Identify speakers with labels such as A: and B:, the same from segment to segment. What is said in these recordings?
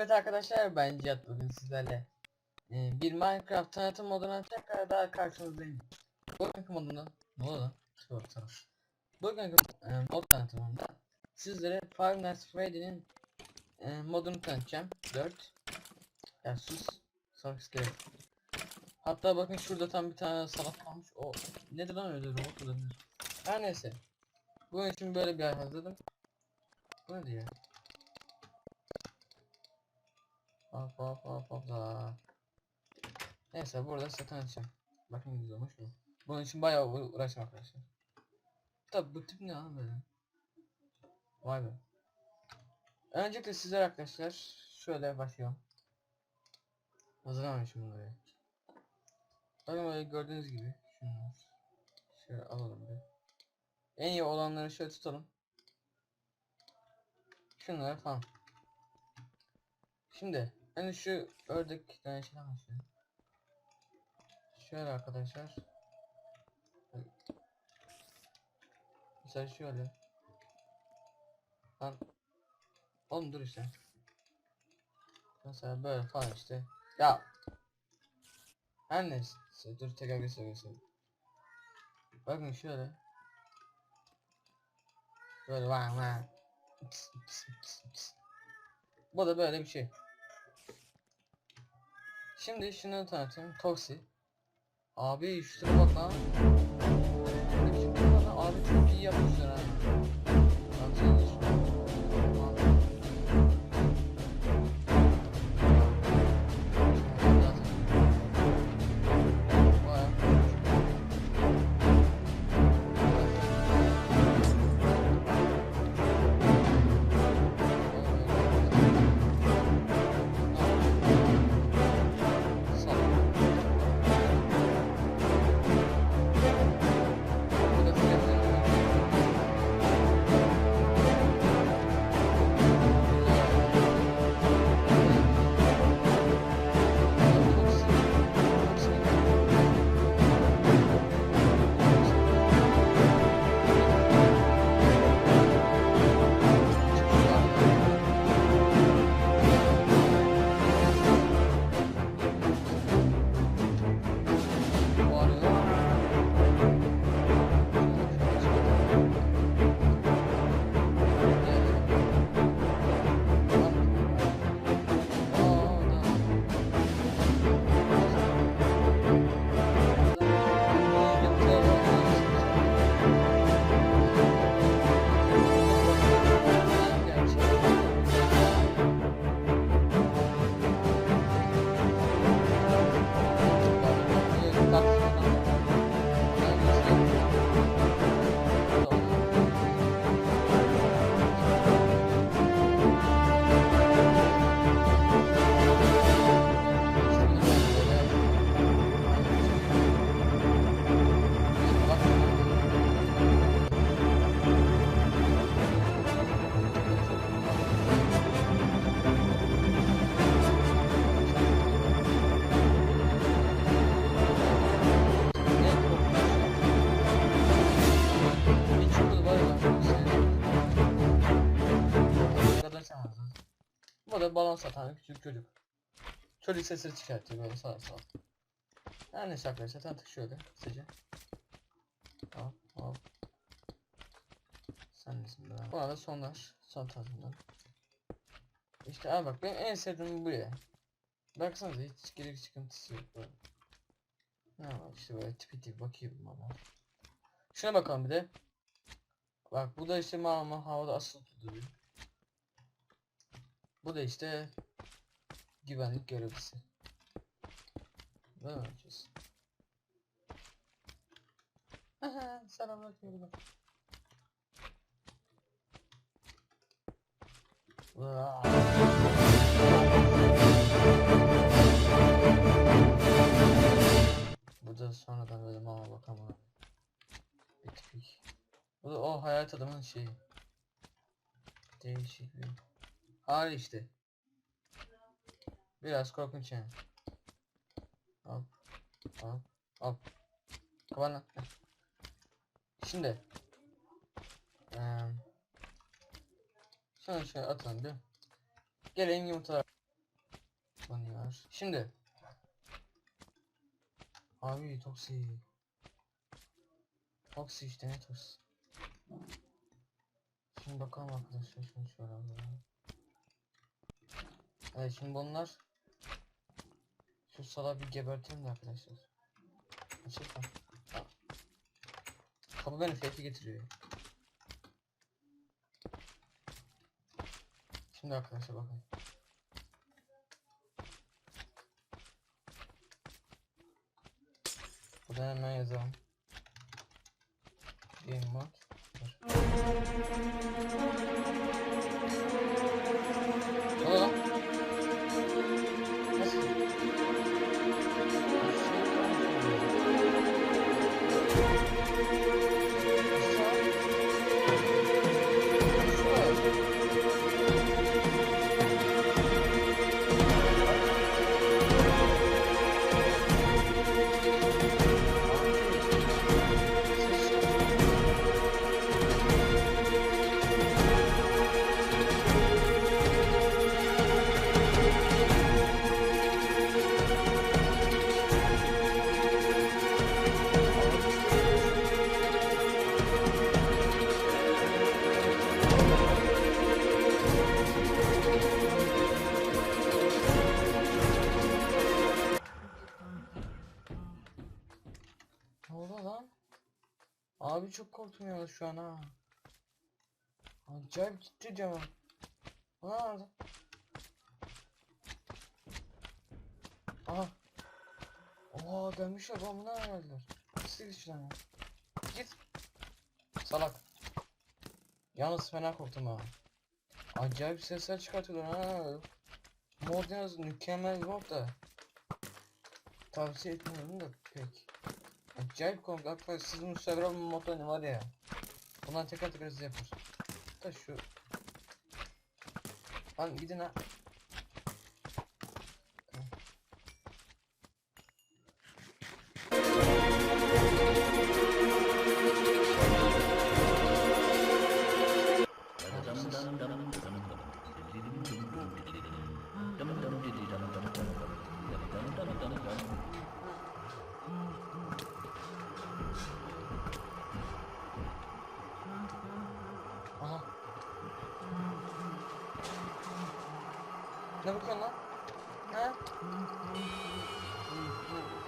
A: Evet arkadaşlar ben Cihat bugün sizlerle e, bir Minecraft tanıtım moduna tekrar daha karşınızdayım. Bugünkü modunda ne oldu tamam. Bugünkü e, mod tanıtımında sizlere Five Nights Freddy'nin e, modunu tanıtacağım. 4 Ya sus. Sonra iskele. Hatta bakın şurada tam bir tane salak kalmış. O nedir lan öyle robot olabilir. Her neyse. Bunun için böyle bir yer hazırladım. Bu ne diyor? Hop hop hop hop da. Neyse burada satın açacağım. Bakın güzel olmuş mu? Bunun için bayağı uğra- uğraştım arkadaşlar. Tabi bu tip ne lan böyle? Vay be. Öncelikle sizler arkadaşlar şöyle başlıyorum. Hazırlamamışım bunları. Bakın böyle gördüğünüz gibi şunlar. Şöyle alalım bir. En iyi olanları şöyle tutalım. Şunları falan. Şimdi hani şu ördek şeyden başlayalım. Şöyle arkadaşlar. Mesela şöyle. Lan. Oğlum dur işte. Mesela böyle falan işte. Ya. Her neyse. Dur tekrar göster göster. Bakın şöyle. Böyle ps, ps. Bu da böyle bir şey. Şimdi şunu tanıtayım. Toksi. Abi şuna bak lan. Satan küçük çocuk. Çocuk sesleri çıkartıyor böyle sağ sağ. Her neyse arkadaşlar tanıtık şöyle kısaca. Hop hop. Sen nesin be? Bu arada sonlar. Son tanıtımdan. İşte abi bak benim en sevdiğim bu ya. Baksanıza hiç geri çıkıntısı yok böyle. Ne var işte böyle tipi tipi bakayım ama. Şuna bakalım bir de. Bak bu da işte mama havada asılı tutuyor. Bu da işte güvenlik görevlisi. Açıyorsun? Aha, selamünaleyküm. Vaa. Bu da sonradan böyle mama bakamam. Bir tipik. Bu da o hayat adamın şeyi. Değişik bir. Hali işte. Biraz korkunç yani. Hop. Hop. Hop. Kapan lan. Şimdi. Eee. Şunu şöyle atalım bir. Gelelim yumurtalar. Var. Şimdi. Abi toksi. Toksi işte ne toksi. Şimdi bakalım arkadaşlar şunu şöyle alalım. Evet şimdi bunlar şu sala bir gebertelim de arkadaşlar. Ha. Kapı beni fake'i getiriyor. Şimdi arkadaşlar bakın. Buradan hemen yazalım. Game mode. Ne Çok korktum ya şu an ha. Acayip gitti camım. Ne oldu? Aha. Oha gelmişler lan bunlar geldiler. Nasıl şuradan ya? Git. Salak. Yalnız fena korktum ha. Acayip sesler çıkartıyorlar ha. Mod yalnız mükemmel mod da. Tavsiye etmiyorum da pek. Acayip komik sizin Instagram modda ne var ya. Bundan tekrar tekrar size yapar. Da şu. Lan gidin ha. Ne bakıyorsun lan? He?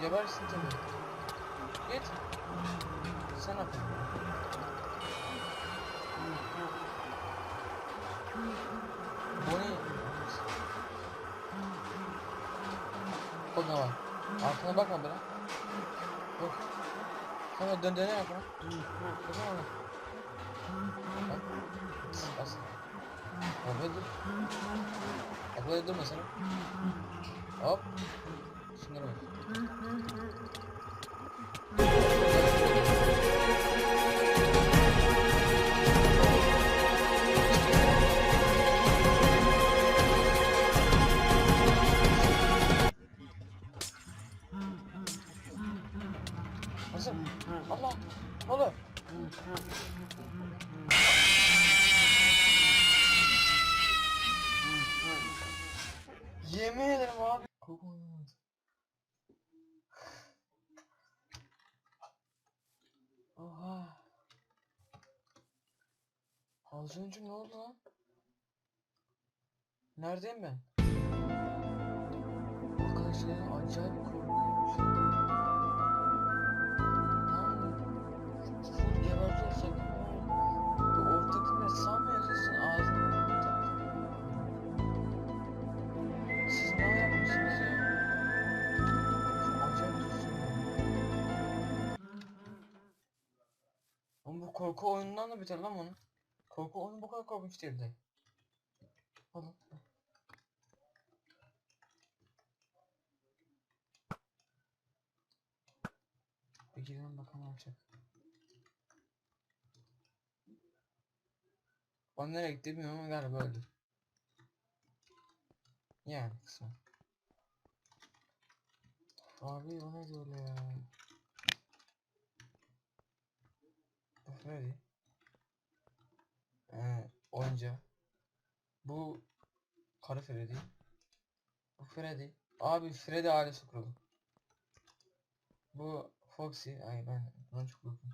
A: Gebersin tabii. Git. Sen yap. Bonnie. Bak ne var. Arkana bakma bana. Yok. Sonra dön döne arkana. Bakma bana. Bak. Bas. Dur. Bak durma sen. Hop. Şunları bak. Kokun. Oha. Az önce ne oldu lan? Neredeyim ben? Arkadaşlar acayip korkuyormuş. Oğlum bu korku oyunundan da biter lan bunu. Korku oyunu bu kadar korkunç değildi. Alın. Bir girelim bakalım ne yapacak. O nereye gitti bilmiyorum ama galiba öldü. Yani kısmen. Abi o neydi öyle ya? Freddy. Ee, oyunca. Bu Kara Freddy. Bu Freddy. Abi Freddy ailesi kurulu. Bu Foxy. Ay ben buna çok uykum.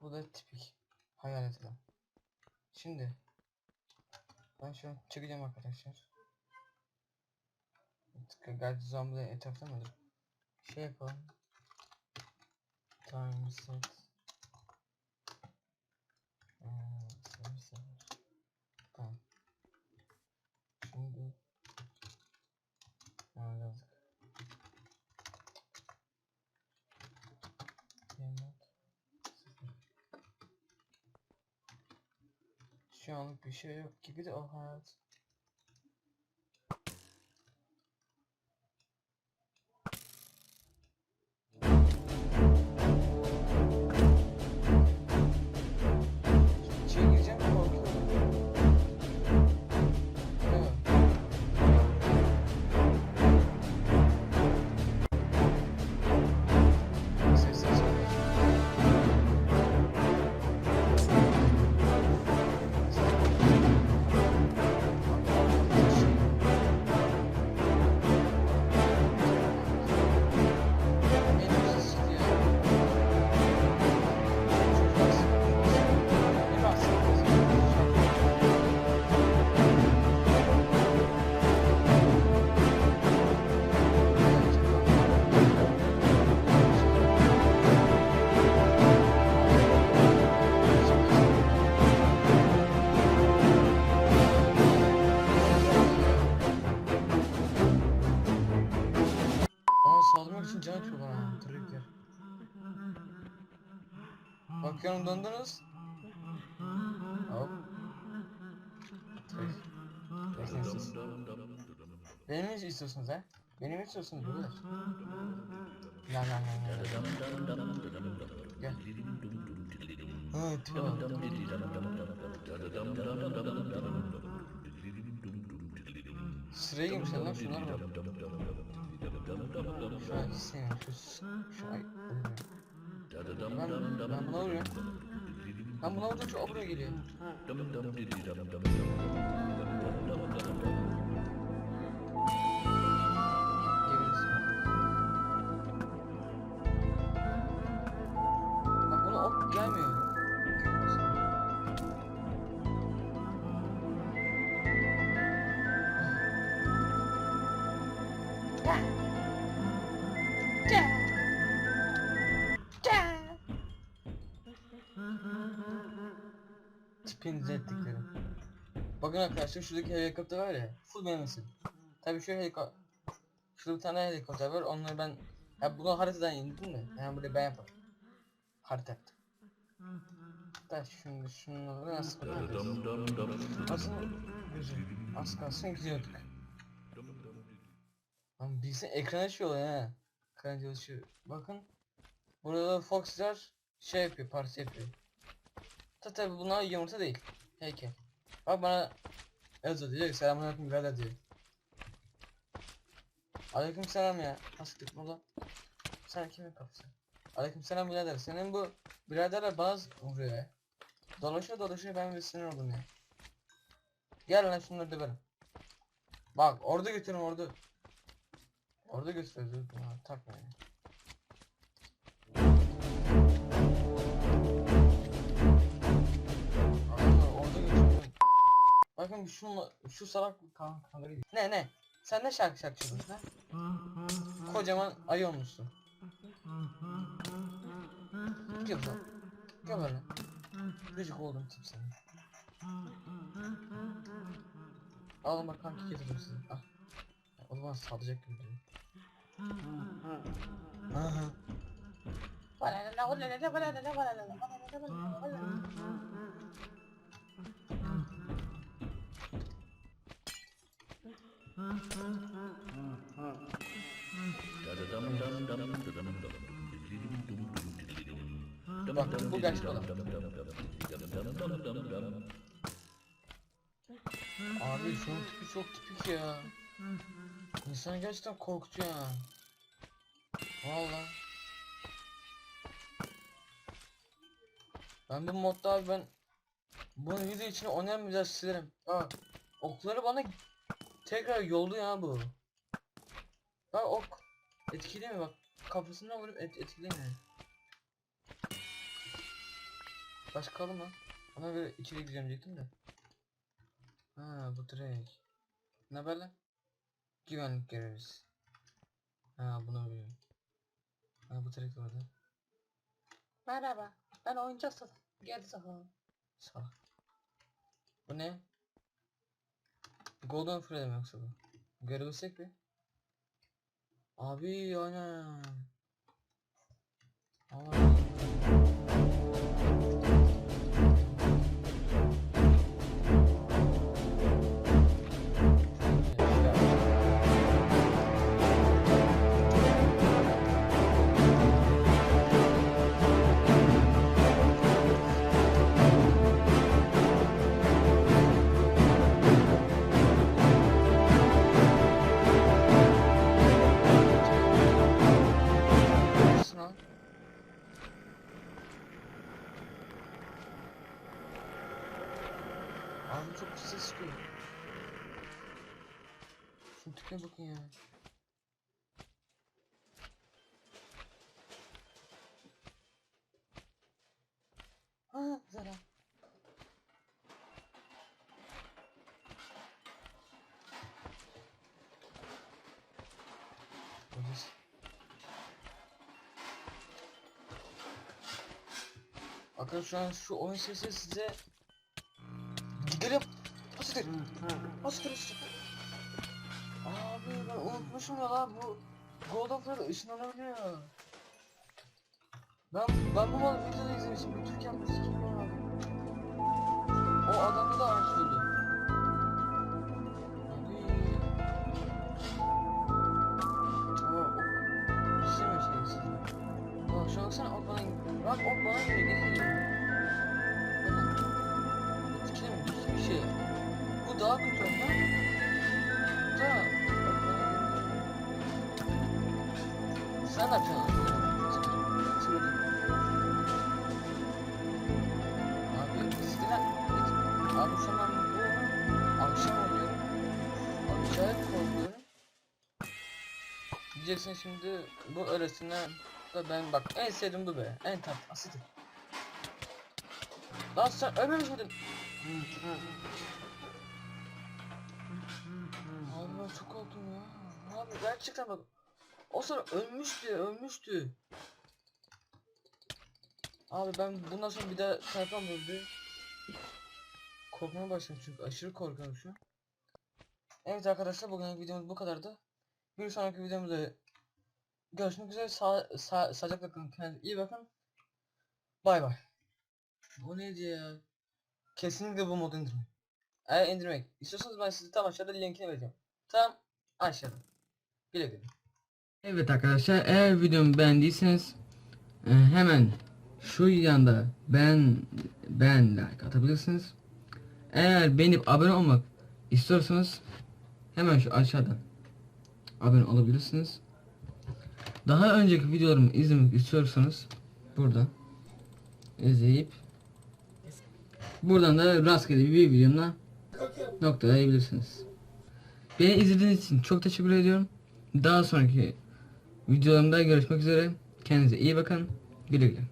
A: Bu da tipik hayalet adam. Şimdi ben şu an çıkacağım arkadaşlar. Gerçi zombi etrafta mıdır? Şey yapalım. Time set. Şu anlık bir şey yok gibi de o hayat. Bakıyorum döndünüz. Hop. Bekleyin Benim mi istiyorsunuz ha? Benim mi istiyorsunuz? Lan lan lan lan. Gel. Ha tipe bak. Sıraya girmişler lan şunlar bak. Şu an hiç sevmiyorum. Şu, şu ay Ben, ben buna vuruyorum. Ben buna vurdum şu buraya geliyor. Tipinize ettiklerim. Bakın arkadaşlar şuradaki helikopter var ya full benim için. Tabii şu helikopter Şurada bir tane helikopter var onları ben ya bunu haritadan indim de yani burada ben yaparım. Harita yaptım. Da şimdi şunları nasıl kurtaracağız? Aslında güzel. Az kalsın gidiyorduk. Lan bilsin ekran açıyor ha. Ekran çalışıyor. Bakın. Burada da Fox'lar şey yapıyor, parti yapıyor. Ta tabi bunlar yumurta değil. Heykel. Bak bana diyor ki selamünaleyküm birader diyor. Aleyküm selam ya. Nasıl gittin ulan? Sen kimin kafası? Aleyküm selam birader. Senin bu biraderler bana vuruyor ya. Dolaşıyor dolaşıyor ben bir sinir oldum ya. Gel lan şunları döverim. Bak orada götürün orada. Orada götürüyoruz. Takma yani. Bakın şu şu salak kan. Ne ne? Sen ne şarkı şarkı çalıyorsun ha? Kocaman ayı olmuşsun. Gel lan. Gel böyle. Gıcık oldum tip sana. Alın bak kanki getirdim size. Al. O zaman salacak gibi duruyor. Aha. Bak bu gerçek olan. Abi şunun tipi çok tipik ya. İnsanı gerçekten korkutuyor ya. Valla. Ben bu modda abi ben bunu video için oynayamayacağız silerim. Bak okları bana tekrar yoldu ya bu. Bak ok. Etkili mi bak. Kafasına vurup et etkilemiyor. Başka mı? Ona göre içeri gireceğim diyecektim de. Ha bu direkt. Ne lan? Güvenlik görevlisi. Ha bunu biliyorum. Ha bu direkt orada.
B: Merhaba, ben oyuncak sat. Gel sakalım.
A: Sağ. Bu ne? Golden Freddy mi yoksa bu? Görebilsek mi? Abi ana. Allah Bakın şu an şu oyun sesi size Gidelim. Hasıdır. Hasıdır hasıdır. Abi ben unutmuşum ya lan bu Golden Freddy ışınlanabiliyor. Ben ben bu malı videoda izlemişim. Bir Türkan müzik. O adamda da aynısı baksana o bana bak o bana. Bakın. Etkilemiyor hiçbir şey. Bu daha kötü ondan. Da. Sen ne yapacaksın? Abi Abi şu an bu akşam oluyor. Acayip korkuyorum. Diyeceksin şimdi bu öylesinden da ben bak en sevdiğim bu be. En tatlı asidir. Lan sen ölmemiş miydin? Ben çok korktum ya. Abi gerçekten bak. O sıra ölmüştü, ölmüştü. Abi ben bundan sonra bir daha sayfam böyle korkmaya başladım çünkü aşırı korkuyorum şu an. Evet arkadaşlar bugünkü videomuz bu kadardı. Bir sonraki videomuzda görüşmek üzere. Sa sa sağlıcakla kalın. Kendinize iyi bakın. Bay bay. Bu neydi ya? Kesinlikle bu modu indirmek. Eğer indirmek istiyorsanız ben size tam aşağıda linkini vereceğim. Tam aşağıda. Güle güle. Evet arkadaşlar eğer videomu beğendiyseniz e, hemen şu yanda ben ben like atabilirsiniz. Eğer beğenip abone olmak istiyorsanız hemen şu aşağıdan abone olabilirsiniz. Daha önceki videolarımı izlemek istiyorsanız burada izleyip buradan da rastgele bir videomla noktalayabilirsiniz. Beni izlediğiniz için çok teşekkür ediyorum. Daha sonraki videolarımda görüşmek üzere. Kendinize iyi bakın. Güle güle.